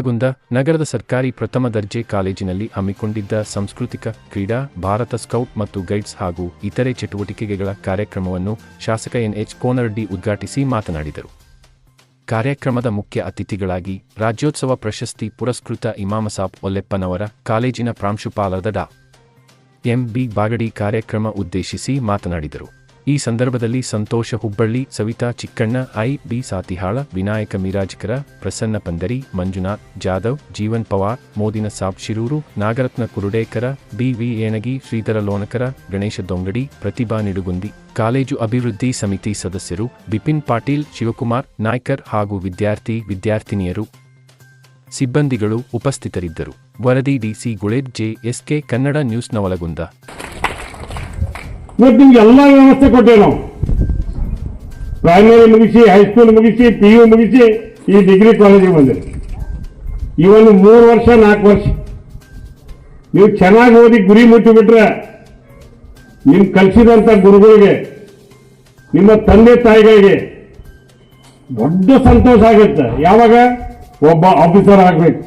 ನವಲಗುಂದ ನಗರದ ಸರ್ಕಾರಿ ಪ್ರಥಮ ದರ್ಜೆ ಕಾಲೇಜಿನಲ್ಲಿ ಹಮ್ಮಿಕೊಂಡಿದ್ದ ಸಾಂಸ್ಕೃತಿಕ ಕ್ರೀಡಾ, ಭಾರತ ಸ್ಕೌಟ್ ಮತ್ತು ಗೈಡ್ಸ್ ಹಾಗೂ ಇತರೆ ಚಟುವಟಿಕೆಗಳ ಕಾರ್ಯಕ್ರಮವನ್ನು ಶಾಸಕ ಎನ್ಎಚ್ ಕೋನರಡ್ಡಿ ಉದ್ಘಾಟಿಸಿ ಮಾತನಾಡಿದರು. ಕಾರ್ಯಕ್ರಮದ ಮುಖ್ಯ ಅತಿಥಿಗಳಾಗಿ ರಾಜ್ಯೋತ್ಸವ ಪ್ರಶಸ್ತಿ ಪುರಸ್ಕೃತ ಇಮಾಮಸಾಬ್ ಒಲ್ಲೆಪ್ಪನವರ ಕಾಲೇಜಿನ ಪ್ರಾಂಶುಪಾಲರಾದ ಡಾ. ಎಂಬಿ ಬಾಗಡಿ ಕಾರ್ಯಕ್ರಮ ಉದ್ದೇಶಿಸಿ ಮಾತನಾಡಿದರು. ಈ ಸಂದರ್ಭದಲ್ಲಿ Santosh Hubballi, Savita Chikkanna, I B Satihal, Vinayak Mirajkar, Prasanna Pandari, Manjunath, Jadhav, Jeevan Pawar, Modin Sab Shirur, Nagaratna Kurudekar, B V Enagi, Shridhar Lonakar Ganesh Dongadi, Pratibha Nidugundi, college ಅಭಿವೃದ್ಧಿ ಸಮಿತಿ ಸದಸ್ಯರು, ಬಿಪಿನ್ ಪಾಟೀಲ್, ಶಿವಕುಮಾರ್, ನಾಯ್ಕರ್ ಹಾಗೂ ವಿದ್ಯಾರ್ಥಿ, ವಿದ್ಯಾರ್ಥಿನಿಯರು. ಸಿಬ್ಬಂದಿಗಳು ಉಪಸ್ಥಿತರಿದ್ದರು. ವರದಿ DC Guled J SK Kannada ನ್ಯೂಸ್ನ Navalgund ಇವತ್ತು ನಿಮ್ಗೆ ಎಲ್ಲ ವ್ಯವಸ್ಥೆ ಕೊಟ್ಟೇವೆ ನಾವು. ಪ್ರೈಮರಿ ಮುಗಿಸಿ ಹೈಸ್ಕೂಲ್ ಮುಗಿಸಿ ಪಿ ಯು ಮುಗಿಸಿ, ಈ ಡಿಗ್ರಿ ಕಾಲೇಜಿಗೆ ಬಂದಿರಿ. ಇವನು ಮೂರು ವರ್ಷ, ನಾಲ್ಕು ವರ್ಷ. ನೀವು ಚೆನ್ನಾಗಿ ಓದಿ ಗುರಿ ಮುಟ್ಟಿಬಿಟ್ರೆ ನಿಮ್ ಕಲಿಸಿದಂಥ ಗುರುಗಳಿಗೆ, ನಿಮ್ಮ ತಂದೆ ತಾಯಿಗಳಿಗೆ ದೊಡ್ಡ ಸಂತೋಷ ಆಗುತ್ತೆ. ಯಾವಾಗ? ಒಬ್ಬ ಆಫೀಸರ್ ಆಗ್ಬೇಕು,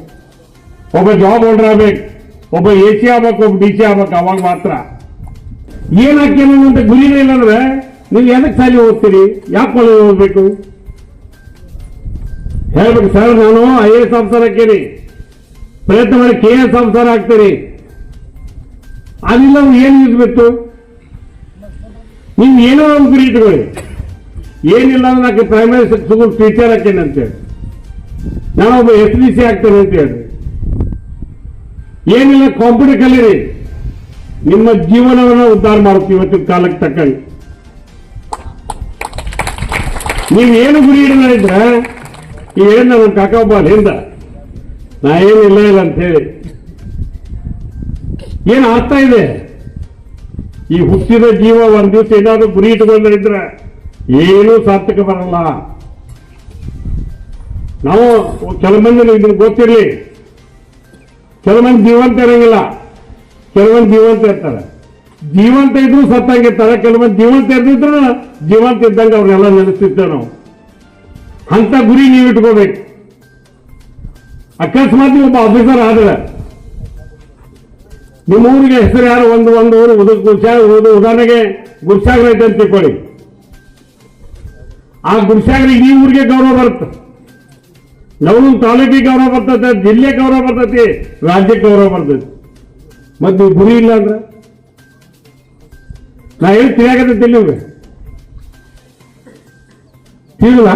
ಒಬ್ಬ ಜಾಬ್ ಹೋಲ್ಡರ್ ಆಗ್ಬೇಕು, ಒಬ್ಬ ಎ ಸಿ ಆಗ್ಬೇಕು, ಒಬ್ಬ ಡಿ ಸಿ ಆಗ್ಬೇಕು, ಅವಾಗ ಮಾತ್ರ. ಏನ್ ಹಾಕ್ಯನು ಅಂತ ಗುರಿನೇ ಇಲ್ಲ ಅಂದ್ರೆ ನೀವು ಎದಕ್ಕೆ ಸಾಲಿ ಓದ್ತೀರಿ ಯಾಕೆ ಕಾಲೇಜ್ ಓದ್ಬೇಕು ಹೇಳ್ಬೇಕು, ಸರ್, ನಾನು ಐ ಎ ಎಸ್ ಆಫೀಸರ್ ಹಾಕೀನಿ. ಪ್ರಯತ್ನ ಮಾಡಿ ಕೆ ಎಸ್ ಆಫೀಸರ್ ಆಗ್ತೀರಿ. ಅದಿಲ್ಲ ಏನು ಇದ್ಬಿಟ್ಟು ನೀವು ಏನೋ ಒಂದು ಗುರಿ ಇಟ್ಕೊಳ್ಳಿ. ಏನಿಲ್ಲ ಅಂದ್ರೆ ನಾಲ್ಕು ಪ್ರೈಮರಿ ಸ್ಕೂಲ್ ಟೀಚರ್ ಹಾಕೇನೆ ಅಂತೇಳಿ ನಾನು ಒಬ್ಬ ಎಸ್ ಡಿ ಸಿ ಆಗ್ತೇನೆ ಅಂತ ಹೇಳಿ. ಏನಿಲ್ಲ ಕಾಂಪಿಟೇಟ್ ಕಲೀರಿ. ನಿಮ್ಮ ಜೀವನವನ್ನು ಉದ್ಧಾರ ಮಾಡುತ್ತೆ ಇವತ್ತಿನ ಕಾಲಕ್ಕೆ ತಕ್ಕಂಗೆ. ಏನು ಗುರಿ ಹಿಡಿದ್ರೆ ಏನು ನನ್ನ ಕಾಕ ಒಬ್ಬ ಹಿಂದ ನಾ ಏನು ಇಲ್ಲ ಇಲ್ಲ ಅಂತ ಹೇಳಿ. ಏನು ಆಗ್ತಾ ಇದೆ? ಈ ಹುಟ್ಟಿದ ಜೀವ ಒಂದ್ ದಿವಸ ಏನಾದ್ರೂ ಗುರಿ ಇಟ್ಕೊಂಡಿದ್ರೆ ಏನೂ ಸಾರ್ಥಕ ಬರಲ್ಲ. ನಾವು ಕೆಲವು ಮಂದಿ ಇದನ್ನು ಗೊತ್ತಿರಲಿ. ಕೆಲ ಮಂದಿ ಜೀವಂತ ಇರಂಗಿಲ್ಲ. ಕೆಲವೊಂದು ಜೀವಂತ ಇರ್ತಾರೆ. ಜೀವಂತ ಇದ್ರು ಸತ್ತಾಗಿರ್ತಾರೆ, ಕೆಲವೊಂದು ಜೀವಂತ ಇರ್ದಿದ್ರು ಜೀವಂತ ಇದ್ದಂಗೆ ಅವ್ರನ್ನೆಲ್ಲ ನೆನೆಸ್ತಿರ್ತೇವೆ ನಾವು. ಅಂತ ಗುರಿ ನೀವು ಇಟ್ಕೋಬೇಕು. ಅಕಸ್ಮಾತ್ ಒಬ್ಬ ಆಫೀಸರ್ ಆದ್ರೆ, ನಿಮ್ಮ ಊರಿಗೆ ಹೆಸರು ಯಾರು? ಒಂದು ಒಂದು ಊರು, ಉದ ಉದಾಹರಣೆಗೆ ಗುರುಸಾಗರ ಐತೆ ಅಂತ ತಿಳ್ಕೊಳ್ಳಿ. ಆ ಗುರುಸಾಗರಿಗೆ ಈ ಊರಿಗೆ ಗೌರವ ಬರುತ್ತೆ. ನಾವು ತಾಲೂಕಿಗೆ ಗೌರವ ಬರ್ತದೆ ಜಿಲ್ಲೆ ಗೌರವ ಬರ್ತೈತಿ, ರಾಜ್ಯಕ್ಕೆ ಗೌರವ ಬರ್ತೈತಿ. ಮತ್ತೆ ಗುರಿ ಇಲ್ಲ ಅಂದ್ರೆ? ನಾ ಹೇಳಿ ತಿಳಿಯಾಗತ್ತೆ ನಿಮ್ಗೆ. ತಿಳಿಲ್ಲ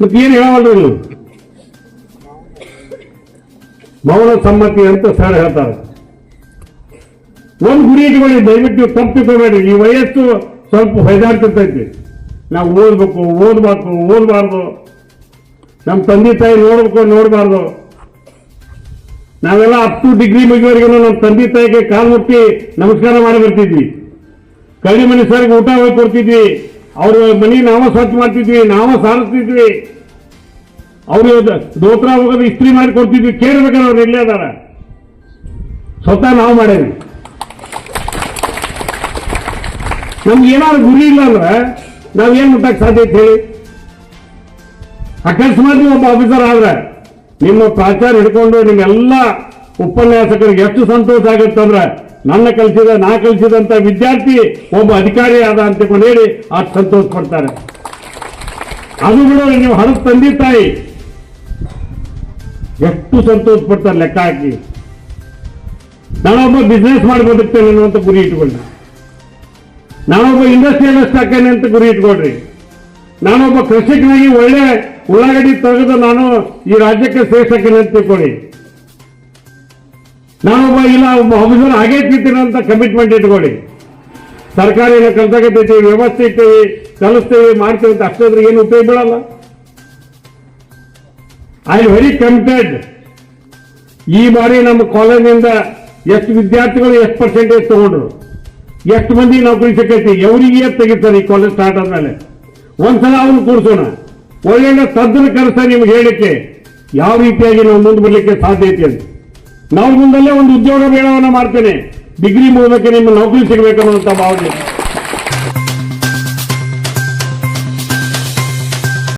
ಮತ್ತೆ ಏನು ಹೇಳವಲ್ರಿ ನೀವು? ಮೌನ ಸಮ್ಮತಿ ಅಂತ ಸರ್ ಹೇಳ್ತಾರೆ. ಒಂದು ಗುರಿ ಇಟ್ಕೊಳ್ಳಿ, ದಯವಿಟ್ಟು ನೀವು ತಪ್ಪು ಈ ವಯಸ್ಸು ಸ್ವಲ್ಪ ಹೊಯ್ದಾಡ್ತಿರ್ತೈತಿ. ನಾವು ಓದ್ಬೇಕು, ಓದ್ಬಾರ್ದು, ಓದಬಾರ್ದು. ನಮ್ಮ ತಂದೆ ತಾಯಿ ನೋಡ್ಬೇಕು, ನೋಡಬಾರ್ದು. ನಾವೆಲ್ಲ ಟು ಡಿಗ್ರಿ ಮುಗಿಯೋವರೆಗೂ ನಮ್ಮ ತಂದೆ ತಾಯಿಗೆ ಕಾಲು ಮುಟ್ಟಿ ನಮಸ್ಕಾರ ಮಾಡಿ ಬರ್ತಿದ್ವಿ. ಕಳ್ಳಿ ಮನೆ ಸರ್ಗೆ ಊಟ ಹೋಗಿ ಕೊಡ್ತಿದ್ವಿ. ಅವ್ರ ಮನೆ ನಾವ ಸ್ವಚ್ಛ ಮಾಡ್ತಿದ್ವಿ, ನಾವ ಸಾರಿಸ್ತಿದ್ವಿ. ಅವ್ರು ದೋತ್ರ ಹೋಗೋದು ಇಸ್ತ್ರಿ ಮಾಡಿ ಕೊಡ್ತಿದ್ವಿ. ಕೇಳ್ಬೇಕಾದ್ರೆ ಅವ್ರು ಇಲ್ಲೇ ಅದಾರ? ಸ್ವತಃ ನಾವು ಮಾಡೇವಿ. ನಮ್ಗೆ ಏನಾದ್ರು ಗುರಿ ಇಲ್ಲ ಅಂದ್ರೆ ನಾವೇನು ಮುಟ್ಟಕ್ಕೆ ಸಾಧ್ಯ ಐತೆ ಹೇಳಿ? ಅಕಸ್ಮಾತ್ ಒಬ್ಬ ಆಫೀಸರ್ ಆದ್ರೆ ನಿಮ್ಮ ಪ್ರಾಚಾರ ಹಿಡ್ಕೊಂಡು ನಿಮ್ಮೆಲ್ಲ ಉಪನ್ಯಾಸಕರಿಗೆ ಎಷ್ಟು ಸಂತೋಷ ಆಗುತ್ತೆ ಅಂದ್ರೆ ನನ್ನ ಕಲಿಸಿದ, ನಾ ಕಲಿಸಿದಂತ ವಿದ್ಯಾರ್ಥಿ ಒಬ್ಬ ಅಧಿಕಾರಿ ಆದ ಅಂತ ಹೇಳಿ ಅಷ್ಟು ಸಂತೋಷ ಕೊಡ್ತಾರೆ ಅದು ಕೂಡ ನೀವು ಹಣದ ತಂದೆ ತಾಯಿ. ಎಷ್ಟು ಸಂತೋಷ ಪಡ್ತಾರೆ ಲೆಕ್ಕ ಹಾಕಿ. ನಾನೊಬ್ಬ ಬಿಸ್ನೆಸ್ ಮಾಡಿ ಬದುಕ್ತೇನೆ ಅನ್ನುವಂಥ ಗುರಿ ಇಟ್ಕೊಂಡ. ನಾನೊಬ್ಬ ಇಂಡಸ್ಟ್ರಿಯಲಿಸ್ಟ್ ಹಾಕೇನೆ ಅಂತ ಗುರಿ ಇಟ್ಕೊಳ್ರಿ ನಾನೊಬ್ಬ ಕೃಷಿಕನಾಗಿ ಒಳ್ಳೆ ಉಳ್ಳಾಗಡ್ಡಿ ತೆಗೆದು ನಾನು ಈ ರಾಜ್ಯಕ್ಕೆ ಸೇರ್ಸಕ್ಕೆ ತಿಳ್ಕೊಳ್ಳಿ. ನಾನೊಬ್ಬ ಇಲ್ಲ, ಒಬ್ಬ ಆಫೀಸರ್ ಹಾಗೆ ಅಂತ ಕಮಿಟ್ಮೆಂಟ್ ಇಟ್ಕೊಳ್ಳಿ. ಸರ್ಕಾರಿ ಕಲ್ತಕತ್ತೀವಿ ವ್ಯವಸ್ಥೆ ಇಟ್ಟೇವಿ, ಕಲಿಸ್ತೀವಿ, ಮಾಡ್ತೀವಿ ಅಂತ ಅಷ್ಟೋದ್ರೆ ಏನು ಉಪಯೋಗ ಬೀಳಲ್ಲ. ಐ ವೆರಿ ಕಮಿಟೆಡ್ ಈ ಬಾರಿ ನಮ್ಮ ಕಾಲೇಜಿನಿಂದ ಎಷ್ಟು ವಿದ್ಯಾರ್ಥಿಗಳು, ಎಷ್ಟು ಪರ್ಸೆಂಟೇಜ್ ತಗೊಂಡ್ರು? ಎಷ್ಟು ಮಂದಿ ನೌಕರಿ ಸಿಕ್ಕೈತಿ ಎವರಿಗೆ ತೆಗಿತಾರೆ ಈ ಕಾಲೇಜ್ ಸ್ಟಾರ್ಟ್ ಆದ್ಮೇಲೆ? ಒಂದ್ಸಲ ಅವ್ನು ಕೂರಿಸೋಣ. ಒಳ್ಳೊಳ್ಳೆ ತಜ್ಞರ ಕೆಲಸ ನಿಮ್ಗೆ ಹೇಳಿಕೆ ಯಾವ ರೀತಿಯಾಗಿ ನಾವು ಮುಂದೆ ಬರಲಿಕ್ಕೆ ಸಾಧ್ಯ ಐತಿ ಅಂತ. ನಾವು ಮುಂದಲ್ಲೇ ಒಂದು ಉದ್ಯೋಗ ಮೇಳವನ್ನು ಮಾಡ್ತೇನೆ. ಡಿಗ್ರಿ ಮೂಲಕ್ಕೆ ನಿಮ್ಮ ನೌಕರಿ ಸಿಗಬೇಕನ್ನುವಂಥ ಭಾವನೆ.